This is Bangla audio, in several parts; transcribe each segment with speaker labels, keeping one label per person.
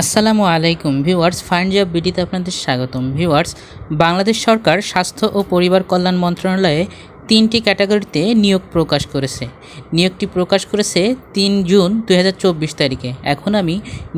Speaker 1: আসসালামু আলাইকুম ভিউয়ার্স ফাইন জব বিডিতে আপনাদের স্বাগতম। ভিউয়ার্স, বাংলাদেশ সরকার স্বাস্থ্য ও পরিবার কল্যাণ মন্ত্রণালয়ে তিনটি ক্যাটাগরিতে নিয়োগ প্রকাশ করেছে। নিয়োগটি প্রকাশ করেছে তিন জুন দুই হাজার চব্বিশ তারিখে। এখন আমি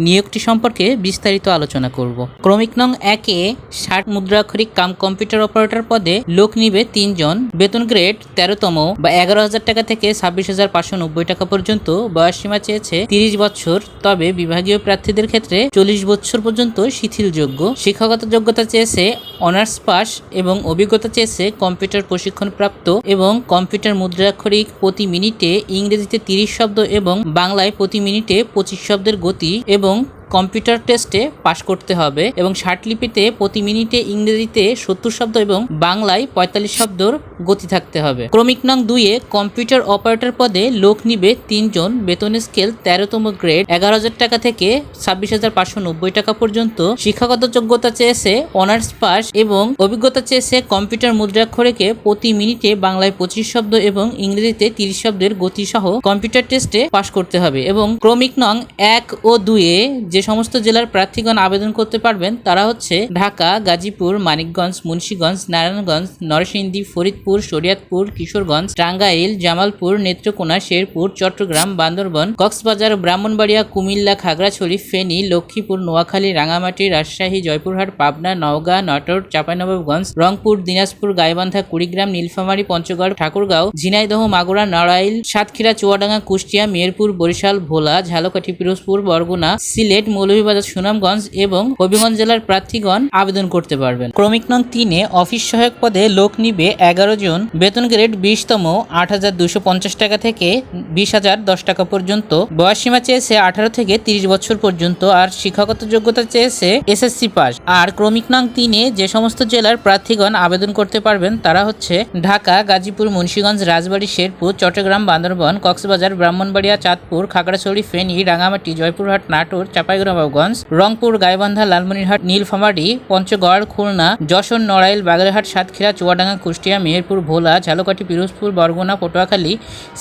Speaker 1: নিয়োগটি সম্পর্কে বিস্তারিত আলোচনা করব। ক্রমিক নং একে ষাট মুদ্রাক্ষরিক কাম কম্পিউটার অপারেটর পদে লোক নিবে তিনজন বেতন গ্রেড তেরোতম বা এগারো হাজার টাকা থেকে ছাব্বিশ হাজার পাঁচশো নব্বই টাকা পর্যন্ত বয়স সীমা চেয়েছে তিরিশ বছর। তবে বিভাগীয় প্রার্থীদের ক্ষেত্রে চল্লিশ বছর পর্যন্ত শিথিলযোগ্য। শিক্ষাগত যোগ্যতা চেয়েছে অনার্স পাস এবং অভিজ্ঞতা চেয়েছে কম্পিউটার প্রশিক্ষণ প্রাপ্ত এবং কম্পিউটার মুদ্রাক্ষরিক প্রতি মিনিটে ইংরেজিতে তিরিশ শব্দ এবং বাংলায় প্রতি মিনিটে পঁচিশ শব্দের গতি এবং কম্পিউটার টেস্টে পাশ করতে হবে এবং ষাট লিপিতে প্রতি মিনিটে ইংরেজিতে সত্তর শব্দ এবং বাংলায় পঁয়তাল্লিশ শব্দর গতি থাকতে হবে। ক্রমিক নং দুইয়ে কম্পিউটার অপারেটর পদে লোক নিবে তিনজন, বেতন স্কেল তেরোতম গ্রেড, এগারো হাজার টাকা থেকে ছাব্বিশ হাজার পাঁচশো নব্বই টাকা পর্যন্ত, শিক্ষাগত যোগ্যতা চেয়েছে অনার্স পাস এবং অভিজ্ঞতা চেয়েছে কম্পিউটার মুদ্রাক্ষরেকে প্রতি মিনিটে বাংলায় পঁচিশ শব্দ এবং ইংরেজিতে তিরিশ শব্দের গতি সহ কম্পিউটার টেস্টে পাশ করতে হবে এবং ক্রমিক নং এক ও দুয়ে যে সমস্ত জেলার প্রার্থীগণ আবেদন করতে পারবেন তারা হচ্ছে ঢাকা, গাজীপুর, মানিকগঞ্জ, মুন্সীগঞ্জ, নারায়ণগঞ্জ, নরসিংদী, ফরিদপুর শরিয়াতপুর, কিশোরগঞ্জ, টাঙ্গাইল, জামালপুর, নেত্রকোনা, শেরপুর, চট্টগ্রাম, বান্দরবন, কক্সবাজার, ব্রাহ্মণবাড়িয়া, কুমিল্লা, খাগড়াছড়ি, ফেনী, লক্ষ্মীপুর, নোয়াখালী রাঙামাটি রাজশাহী, জয়পুরহাট, পাবনা, নওগাঁ, নাটোর, চাঁপাইনবাবগঞ্জ, রংপুর, দিনাজপুর, গাইবান্ধা, কুড়িগ্রাম, নীলফামারী, পঞ্চগড়, ঠাকুরগাঁও, ঝিনাইদহ, মাগুরা, নড়াইল, সাতক্ষীরা, চুয়াডাঙ্গা, কুষ্টিয়া মেহেরপুর বরিশাল, ভোলা, ঝালকাঠি, পিরোজপুর, বরগুনা, সিলেট, মৌলভীবাজার, সুনামগঞ্জ এবং হবিগঞ্জ জেলার প্রার্থীগণ আবেদন করতে পারবেন। ক্রমিক নং তিনে অফিস সহায়ক পদে লোক নিবে এগারো জন বেতন গ্রেড বিশতম আট হাজার দুশো পঞ্চাশ টাকা থেকে বিশ হাজার দশ টাকা পর্যন্ত। বয়স সীমা চেয়েছে আঠারো থেকে তিরিশ বছর পর্যন্ত আর শিক্ষাগত যোগ্যতা চেয়েছে এসএসসি পাস। আর ক্রমিক নং তিনে যে সমস্ত জেলার প্রার্থীগণ আবেদন করতে পারবেন তারা হচ্ছে ঢাকা, গাজীপুর, মুন্সীগঞ্জ, রাজবাড়ী, শেরপুর, চট্টগ্রাম, বান্দরবন, কক্সবাজার, ব্রাহ্মণবাড়িয়া, চাঁদপুর, খাগড়াছড়ি, ফেনী রাঙামাটি জয়পুরহাট, নাটোর, চাঁপাইনবাবগঞ্জ, রংপুর, গাইবান্ধা, লালমনিরহাট, নীলফামারী, পঞ্চগড়, খুলনা, যশোর, নড়াইল, বাগেরহাট, সাতক্ষীরা, চুয়াডাঙ্গা, কুষ্টিয়া মেহেরপুর ভোলা, ঝালকাঠি, পিরোজপুর, বরগুনা, পটুয়াখালী,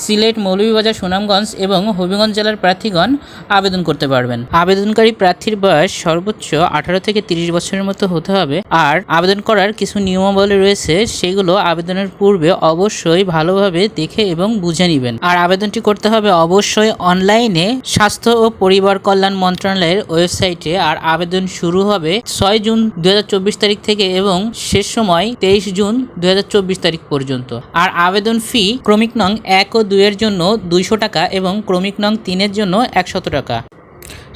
Speaker 1: সিলেট, মৌলভীবাজার, সুনামগঞ্জ এবং হবিগঞ্জ জেলার প্রার্থীগণ আবেদন করতে পারবেন। আবেদনকারী প্রার্থীর বয়স সর্বোচ্চ আঠারো থেকে তিরিশ বছরের মতো হতে হবে আর আবেদন করার কিছু নিয়মাবলী রয়েছে, সেগুলো আবেদনের পূর্বে অবশ্যই ভালোভাবে দেখে এবং বুঝে নেবেন। আর আবেদনটি করতে হবে অবশ্যই অনলাইনে স্বাস্থ্য ও পরিবার কল্যাণ মন্ত্রণালয়ের ওয়েবসাইটে আর আবেদন শুরু হবে ছয় জুন দুই হাজার চব্বিশ তারিখ থেকে এবং শেষ সময় তেইশ জুন দু হাজার চব্বিশ তারিখ পর্যন্ত। আর আবেদন ফি ক্রমিক নং এক ও দুইয়ের জন্য দুইশো টাকা এবং ক্রমিক নং তিনের জন্য একশত টাকা।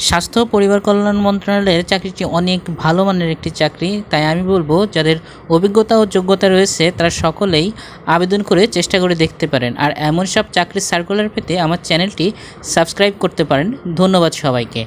Speaker 1: স্বাস্থ্য পরিবার কল্যাণ মন্ত্রণালয়ের চাকরিটি অনেক ভালো মানের একটি চাকরি, তাই আমি বলব যাদের অভিজ্ঞতা ও যোগ্যতা রয়েছে তারা সকলেই আবেদন করে চেষ্টা করে দেখতে পারেন। আর এমন সব চাকরির সার্কুলার পেতে আমার চ্যানেলটি সাবস্ক্রাইব করতে পারেন। ধন্যবাদ সবাইকে।